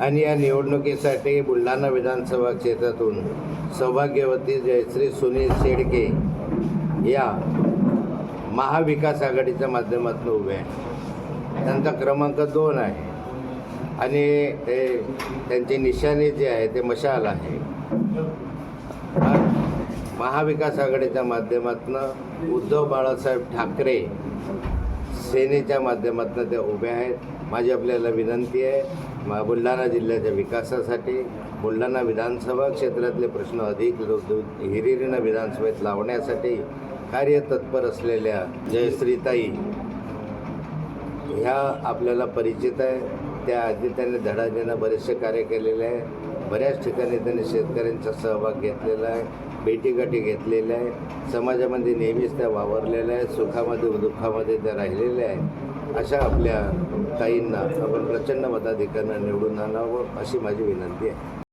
आणि या निवडणुकीसाठी बुलढाणा विधानसभा क्षेत्रातून सौभाग्यवती जयश्री सुनील शेडके या महाविकास आघाडीच्या माध्यमातून उभे आहे त्यांचा क्रमांक दोन आहे. आणि ते त्यांची निशाणी जे आहे ते मशाल आहे. महाविकास आघाडीच्या माध्यमातून उद्धव बाळासाहेब ठाकरे सेनेच्या माध्यमातून त्या उभ्या आहेत. माझी आपल्याला विनंती आहे मा- बुलढाणा जिल्ह्याच्या विकासासाठी बुलढाणा विधानसभा क्षेत्रातले प्रश्न अधिक हिरिरीनं विधानसभेत लावण्यासाठी कार्यतत्पर असलेल्या जयश्रीताई ह्या आपल्याला परिचित आहे. त्या आधी त्यांनी धडा देणं बरेचसे कार्य केलेले आहे. बऱ्याच ठिकाणी त्यांनी शेतकऱ्यांचा सहभाग घेतलेला आहे भेटीगाठी घेतलेल्या आहे. समाजामध्ये नेहमीच त्या वावरलेल्या आहेत सुखामध्ये दुःखामध्ये त्या राहिलेल्या आहेत. अशा आपल्या ताईंना आपण प्रचंड मताधिकाऱ्यांना निवडून आणावं अशी माझी विनंती आहे.